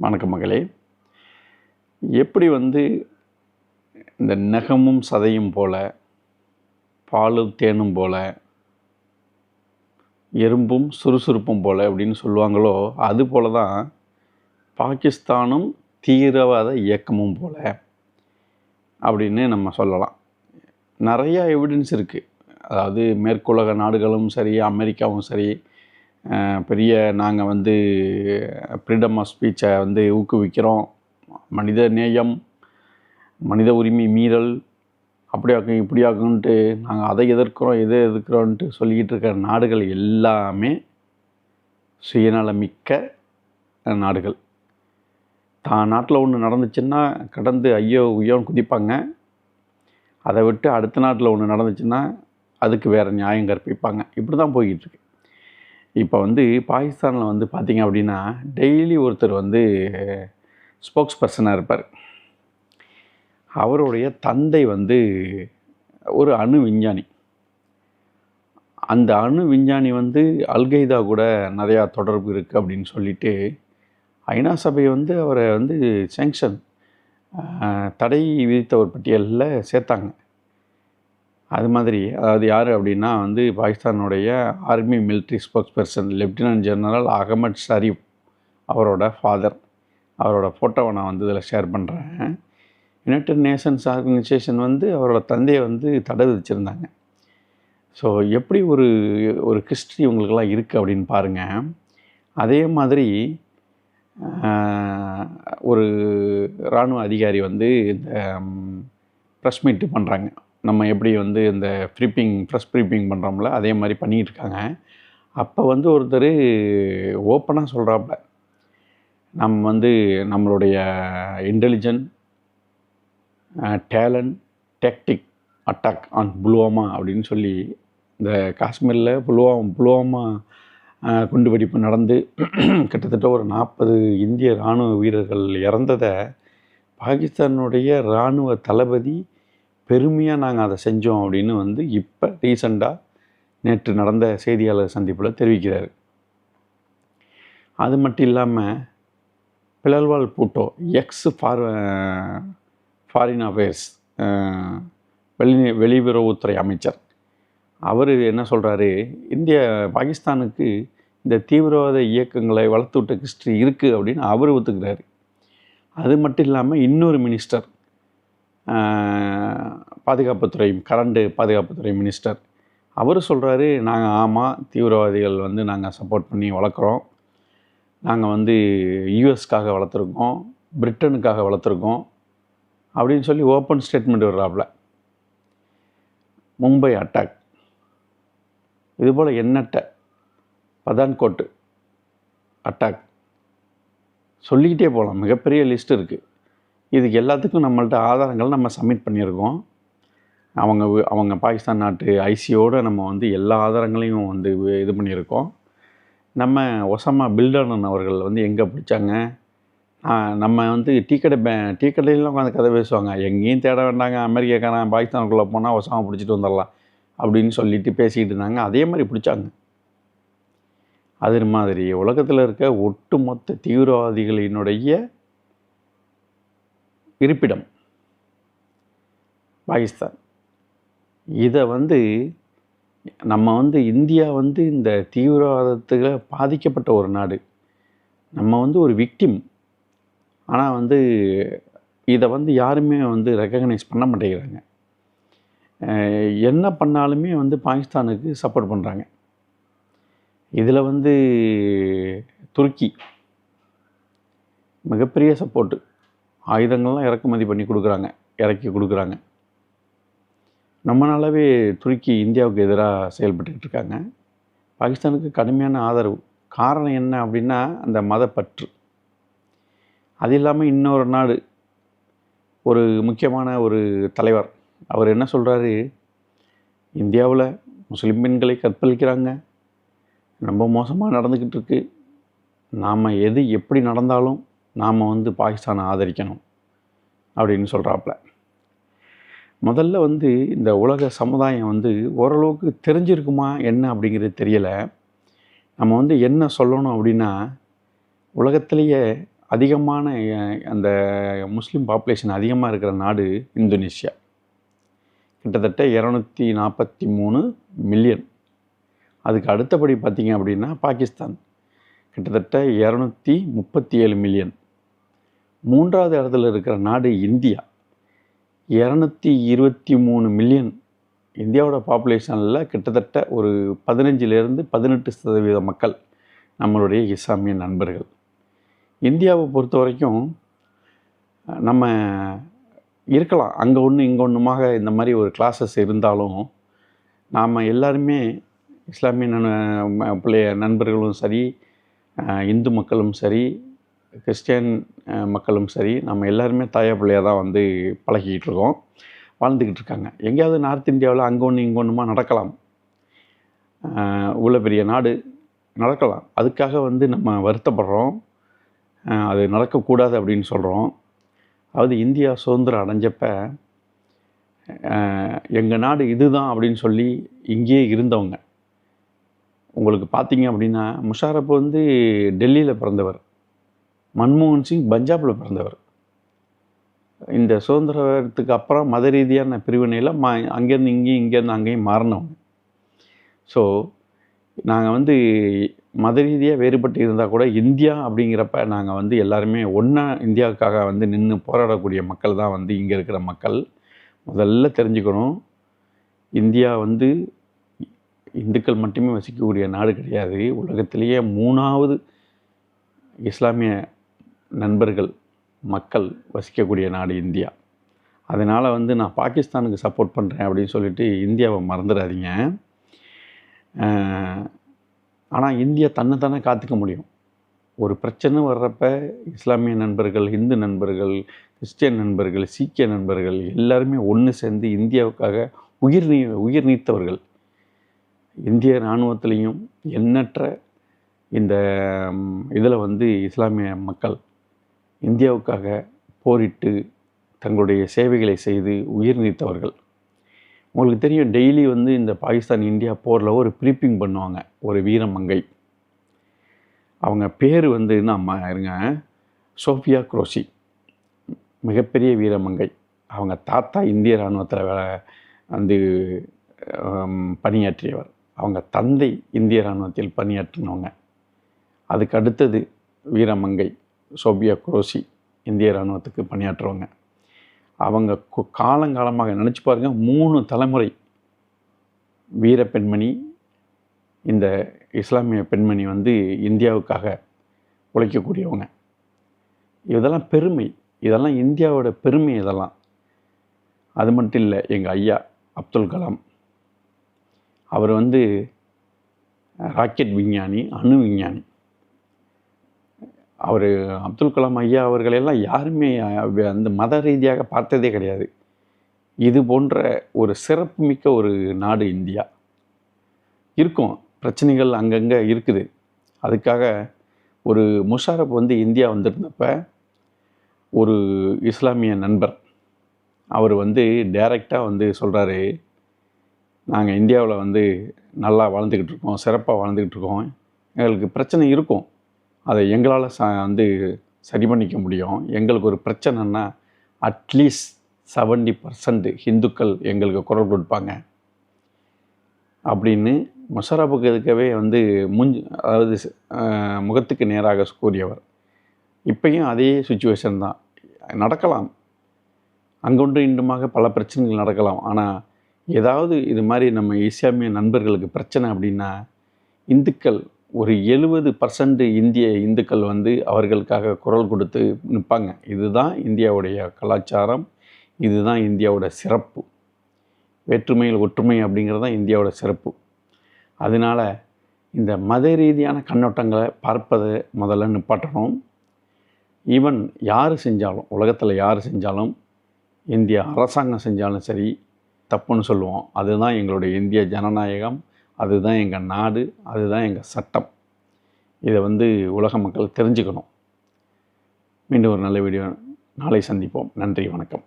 வணக்கம் மகளே. எப்படி வந்து இந்த நகமும் சதையும் போல பாலும் தேனும் போல எறும்பும் சுறுசுறுப்பும் போல அப்படின்னு சொல்லுவாங்களோ அது போல தான் பாகிஸ்தானும் தீவிரவாத இயக்கமும் போல அப்படின்னு நம்ம சொல்லலாம். நிறையா எவிடன்ஸ் இருக்குது அதாவது மேற்குலக நாடுகளும் சரி அமெரிக்காவும் சரி பெரிய நாங்கள் வந்து ஃப்ரீடம் ஆஃப் ஸ்பீச்சை வந்து ஊக்குவிக்கிறோம். மனித நேயம் மனித உரிமை மீறல் அப்படியாக்கும் இப்படியாக்குன்ட்டு நாங்கள் அதை எதிர்க்கிறோம் எதை எதிர்க்கிறோன்ட்டு சொல்லிக்கிட்டு இருக்கிற நாடுகள் எல்லாமே சுயநலமிக்க நாடுகள். தான் நாட்டில் ஒன்று நடந்துச்சுன்னா கடந்து ஐயோ உயோன்னு குதிப்பாங்க. அதை விட்டு அடுத்த நாட்டில் ஒன்று நடந்துச்சுன்னா அதுக்கு வேறு நியாயம் கற்பிப்பாங்க. இப்படி தான் போய்கிட்டுருக்கு இப்போ வந்து பாகிஸ்தானில் வந்து பார்த்தீங்க அப்படின்னா டெய்லி ஒருத்தர் வந்து ஸ்போக்ஸ் பர்சனாக இருப்பார். அவருடைய தந்தை வந்து ஒரு அணு விஞ்ஞானி. அந்த அணு விஞ்ஞானி வந்து அல்கைதா கூட நிறையா தொடர்பு இருக்குது அப்படின்னு சொல்லிட்டு ஐநா சபை வந்து அவரை வந்து சேங்ஷன் தடை விதித்தவர் பட்டியலில் சேர்த்தாங்க. அது மாதிரி அதாவது யார் அப்படின்னா வந்து பாகிஸ்தானுடைய army military spokesperson lieutenant general Ahmed Sharif அவரோட ஃபாதர் அவரோட ஃபோட்டோவை நான் வந்து இதில் ஷேர் பண்ணுறேன் யுனைடெட் நேஷன்ஸ் ஆர்கனைசேஷன் வந்து அவரோட தந்தையை வந்து தடை விதிச்சிருந்தாங்க. ஸோ எப்படி ஒரு ஒரு ஹிஸ்ட்ரி உங்களுக்கெல்லாம் இருக்குது அப்படின்னு பாருங்கள் அதே மாதிரி ஒரு இராணுவ அதிகாரி வந்து இந்த ப்ரெஸ் மீட்டு பண்ணுறாங்க நம்ம எப்படி வந்து இந்த ஃப்ரிப்பிங் ப்ரெஸ் ப்ரீப்பிங் பண்ணுறோம்ல அதே மாதிரி பண்ணிகிட்டு இருக்காங்க அப்போ வந்து ஒருத்தர் ஓப்பனாக சொல்கிறாப்புல நம்ம வந்து நம்மளுடைய intelligent talent tactic attack on Pulwama அப்படின்னு சொல்லி இந்த காஷ்மீரில் புல்வாமா புல்வாமா குண்டு குண்டுவெடிப்பு நடந்து கிட்டத்தட்ட ஒரு நாற்பது இந்திய இராணுவ வீரர்கள் இறந்ததை பாகிஸ்தானுடைய இராணுவ தளபதி பெருமையாக நாங்கள் அதை செஞ்சோம் அப்படின்னு வந்து இப்போ ரீசண்டாக நேற்று நடந்த செய்தியாளர் சந்திப்பில் தெரிவிக்கிறார். அது மட்டும் இல்லாமல் Bilawal Bhutto ex for foreign affairs வெளி வெளியுறவுத்துறை அமைச்சர். அவர் என்ன சொல்கிறாரு இந்திய பாகிஸ்தானுக்கு இந்த தீவிரவாத இயக்கங்களை வளர்த்து விட்ட ஹிஸ்ட்ரி இருக்குது அப்படின்னு அவர் ஒத்துக்கிறாரு. அது மட்டும் இல்லாமல் இன்னொரு மினிஸ்டர் பாதுகாப்புத்துறை கரண்டு பாதுகாப்புத்துறை மினிஸ்டர் அவர் சொல்கிறாரு நாங்கள் ஆமாம் தீவிரவாதிகள் வந்து நாங்கள் சப்போர்ட் பண்ணி வளர்க்குறோம். நாங்கள் வந்து யூஎஸ்க்காக வளர்த்துருக்கோம் பிரிட்டனுக்காக வளர்த்துருக்கோம் அப்படின்னு சொல்லி ஓப்பன் ஸ்டேட்மெண்ட் வர்றாப்புல மும்பை அட்டாக் இதுபோல் எண்ணற்ற பதான்கோட்டு அட்டாக் சொல்லிக்கிட்டே போகலாம் மிகப்பெரிய லிஸ்ட் இருக்குது இதுக்கு எல்லாத்துக்கும் நம்மள்ட்ட ஆதாரங்கள் நம்ம சப்மிட் பண்ணியிருக்கோம். அவங்க அவங்க பாகிஸ்தான் நாட்டு ஐசியோடு நம்ம வந்து எல்லா ஆதாரங்களையும் வந்து இது பண்ணியிருக்கோம். நம்ம ஒசாமா பில்டர்னன் அவர்கள் வந்து எங்கே பிடிச்சாங்க? நம்ம வந்து டீ கடை பே டீ கடையிலாம் உட்காந்து கதை பேசுவாங்க. எங்கேயும் தேட வேண்டாங்க. அமெரிக்காக்காரன் பாகிஸ்தானுக்குள்ளே போனால் ஒசமா பிடிச்சிட்டு வந்துடலாம் அப்படின்னு சொல்லிட்டு பேசிக்கிட்டு இருந்தாங்க. அதே மாதிரி பிடிச்சாங்க. அது மாதிரி உலகத்தில் இருக்க ஒட்டுமொத்த தீவிரவாதிகளினுடைய இருப்பிடம். பாகிஸ்தான். இதை வந்து நம்ம வந்து இந்தியா வந்து இந்த தீவிரவாதத்தில் பாதிக்கப்பட்ட ஒரு நாடு. நம்ம வந்து ஒரு விக்டிம் ஆனால் வந்து இதை வந்து யாருமே வந்து ரெக்கக்னைஸ் பண்ண மாட்டேங்கிறாங்க. என்ன பண்ணாலுமே வந்து பாகிஸ்தானுக்கு சப்போர்ட் பண்ணுறாங்க இதில் வந்து துருக்கி மிகப்பெரிய சப்போர்ட்டு ஆயுதங்கள்லாம் இறக்குமதி பண்ணி கொடுக்குறாங்க இறக்கி கொடுக்குறாங்க. நம்மளாலவே துருக்கி இந்தியாவுக்கு எதிராக செயல்பட்டுக்கிட்டு இருக்காங்க. பாகிஸ்தானுக்கு கடுமையான ஆதரவு. காரணம் என்ன அப்படின்னா அந்த மதப்பற்று. அது இல்லாமல் இன்னொரு நாடு ஒரு முக்கியமான ஒரு தலைவர். அவர் என்ன சொல்கிறாரு இந்தியாவில் முஸ்லீம் பெண்களை கற்பழிக்கிறாங்க. ரொம்ப மோசமாக நடந்துக்கிட்டு இருக்கு. நாம் எது எப்படி நடந்தாலும் நாம் வந்து பாகிஸ்தானை ஆதரிக்கணும் அப்படின்னு சொல்கிறாப்புல முதல்ல வந்து இந்த உலக சமுதாயம் வந்து ஓரளவுக்கு தெரிஞ்சிருக்குமா என்ன அப்படிங்கிறது தெரியலை. நம்ம வந்து என்ன சொல்லணும் அப்படின்னா உலகத்திலேயே அதிகமான அந்த முஸ்லீம் பாப்புலேஷன் அதிகமாக இருக்கிற நாடு இந்தோனேஷியா. கிட்டத்தட்ட இரநூத்தி நாற்பத்தி மூணு மில்லியன். அதுக்கு அடுத்தபடி பார்த்திங்க அப்படின்னா பாகிஸ்தான். கிட்டத்தட்ட இரநூத்தி முப்பத்தி ஏழு மில்லியன். மூன்றாவது இடத்துல இருக்கிற நாடு இந்தியா. இரநூத்தி இருபத்தி மூணு மில்லியன் இந்தியாவோட பாப்புலேஷனில் கிட்டத்தட்ட ஒரு பதினஞ்சிலேருந்து பதினெட்டு சதவீத மக்கள் நம்மளுடைய இஸ்லாமிய நண்பர்கள். இந்தியாவை பொறுத்த வரைக்கும் நம்ம இருக்கலாம். அங்கே ஒன்று இங்கே ஒன்றுமாக இந்த மாதிரி ஒரு கிளாஸஸ் இருந்தாலும் நாம் எல்லாருமே இஸ்லாமிய பிள்ளைய நண்பர்களும் சரி இந்து மக்களும் சரி கிறிஸ்டியன் மக்களும் சரி நம்ம எல்லாருமே தாயா பிள்ளையாக தான் வந்து பழகிக்கிட்டு இருக்கோம். வாழ்ந்துக்கிட்டு இருக்காங்க. எங்கேயாவது நார்த் இந்தியாவில் அங்கே ஒன்று இங்கே ஒன்றுமா நடக்கலாம். உள்ள இவ்வளோ பெரிய நாடு நடக்கலாம். அதுக்காக வந்து நம்ம வருத்தப்படுறோம். அது நடக்கக்கூடாது அப்படின்னு சொல்கிறோம் அதாவது இந்தியா சுதந்திரம் அடைஞ்சப்ப எங்கள் நாடு இதுதான் அப்படின்னு சொல்லி இங்கேயே இருந்தவங்க. உங்களுக்கு பார்த்தீங்க அப்படின்னா முஷாரப் வந்து டெல்லியில் பிறந்தவர். மன்மோகன் சிங் பஞ்சாபில் பிறந்தவர். இந்த சுதந்திரத்துக்கு அப்புறம் மத ரீதியான பிரிவினையில் மா அங்கேருந்து இங்கேயும் இங்கேருந்து அங்கேயும் மாறினவங்க. ஸோ நாங்கள் வந்து மத ரீதியாக வேறுபட்டு இருந்தால் கூட இந்தியா அப்படிங்கிறப்ப நாங்கள் வந்து எல்லாருமே ஒன்றா இந்தியாவுக்காக வந்து நின்று போராடக்கூடிய மக்கள் தான் வந்து இங்கே இருக்கிற மக்கள். முதல்ல தெரிஞ்சுக்கணும் இந்தியா வந்து இந்துக்கள் மட்டுமே வசிக்கக்கூடிய நாடு கிடையாது. உலகத்திலேயே மூணாவது இஸ்லாமிய நண்பர்கள் மக்கள் வசிக்கக்கூடிய நாடு இந்தியா. அதனால் வந்து நான் பாகிஸ்தானுக்கு சப்போர்ட் பண்ணுறேன் அப்படின்னு சொல்லிட்டு இந்தியாவை மறந்துடாதீங்க. ஆனால் இந்தியா தன்னை தானே காத்துக்க முடியும். ஒரு பிரச்சனை வர்றப்ப இஸ்லாமிய நண்பர்கள் இந்து நண்பர்கள் கிறிஸ்டியன் நண்பர்கள் சீக்கிய நண்பர்கள் எல்லாருமே ஒன்று சேர்ந்து இந்தியாவுக்காக உயிர் நீ உயிர் நீத்தவர்கள். இந்திய இராணுவத்திலையும் எண்ணற்ற இந்த இதில் வந்து இஸ்லாமிய மக்கள் இந்தியாவுக்காக போரிட்டு தங்களுடைய சேவைகளை செய்து உயிர் நீத்தவர்கள். உங்களுக்கு தெரியும் டெய்லி வந்து இந்த பாகிஸ்தான் இந்தியா போரில் ஒரு ப்ரீப்பிங் பண்ணுவாங்க ஒரு வீரமங்கை. அவங்க பேர் வந்து நம்ம இருங்க. சோஃபியா குரோசி மிகப்பெரிய வீரமங்கை. அவங்க தாத்தா இந்திய இராணுவத்தில் வந்து பணியாற்றியவர். அவங்க தந்தை இந்திய இராணுவத்தில் பணியாற்றினவங்க. அதுக்கு அடுத்தது வீரமங்கை. சோபியா குரோசி இந்திய இராணுவத்துக்கு பணியாற்றுறவங்க. அவங்க காலங்காலமாக நினச்சி பாருங்கள் மூணு தலைமுறை வீர பெண்மணி இந்த இஸ்லாமிய பெண்மணி வந்து இந்தியாவுக்காக உழைக்கக்கூடியவங்க. இதெல்லாம் பெருமை. இதெல்லாம் இந்தியாவோட பெருமை இதெல்லாம். அது மட்டும் இல்லை எங்கள் ஐயா அப்துல் கலாம் அவர் வந்து ராக்கெட் விஞ்ஞானி அணு விஞ்ஞானி. அவர் அப்துல் கலாம் ஐயா அவர்களெல்லாம் யாருமே அந்த மத ரீதியாக பார்த்ததே கிடையாது. இது போன்ற ஒரு சிறப்புமிக்க ஒரு நாடு இந்தியா. இருக்கும். பிரச்சனைகள் அங்கங்கே இருக்குது. அதுக்காக ஒரு முஷாரப் வந்து இந்தியா வந்திருந்தப்ப ஒரு இஸ்லாமிய நண்பர் அவர் வந்து டைரெக்டாக வந்து சொல்கிறாரு நாங்கள் இந்தியாவில் வந்து நல்லா வாழ்ந்துக்கிட்டு இருக்கோம் சிறப்பாக வாழ்ந்துக்கிட்டு இருக்கோம். எங்களுக்கு பிரச்சனை இருக்கும். அதை எங்களால் ச வந்து சரி பண்ணிக்க முடியும். எங்களுக்கு ஒரு பிரச்சனைன்னா அட்லீஸ்ட் செவன்டி பர்சன்ட் ஹிந்துக்கள் எங்களுக்கு குரல் கொடுப்பாங்க. அப்படின்னு முஷரப்புக்கு எதுக்கவே வந்து முஞ்சு அதாவது முகத்துக்கு நேராக கூறியவர். இப்பையும் அதே சுச்சுவேஷன் தான். நடக்கலாம். அங்கொன்று இன்றுமாக பல பிரச்சனைகள் நடக்கலாம். ஆனால் ஏதாவது இது மாதிரி நம்ம இஸ்லாமிய நண்பர்களுக்கு பிரச்சனை அப்படின்னா இந்துக்கள் ஒரு எழுபது பர்சன்ட் இந்திய இந்துக்கள் வந்து அவர்களுக்காக குரல் கொடுத்து நிற்பாங்க. இதுதான் இந்தியாவுடைய கலாச்சாரம். இதுதான் இந்தியாவோட சிறப்பு. வேற்றுமையில் ஒற்றுமை அப்படிங்கிறது தான் இந்தியாவோட சிறப்பு. அதனால் இந்த மத ரீதியான கண்ணோட்டங்களை பார்ப்பதை முதல்ல நிப்பாட்டணும். ஈவன் யார் செஞ்சாலும் உலகத்தில் யார் செஞ்சாலும் இந்திய அரசாங்கம் செஞ்சாலும் சரி தப்புன்னு சொல்லுவோம். அதுதான் எங்களுடைய இந்திய ஜனநாயகம். அதுதான் எங்கள் நாடு அதுதான் எங்கள் சட்டம். இதை வந்து உலக மக்கள் தெரிஞ்சுக்கணும். மீண்டும் ஒரு நல்ல வீடியோ நாளை சந்திப்போம். நன்றி வணக்கம்.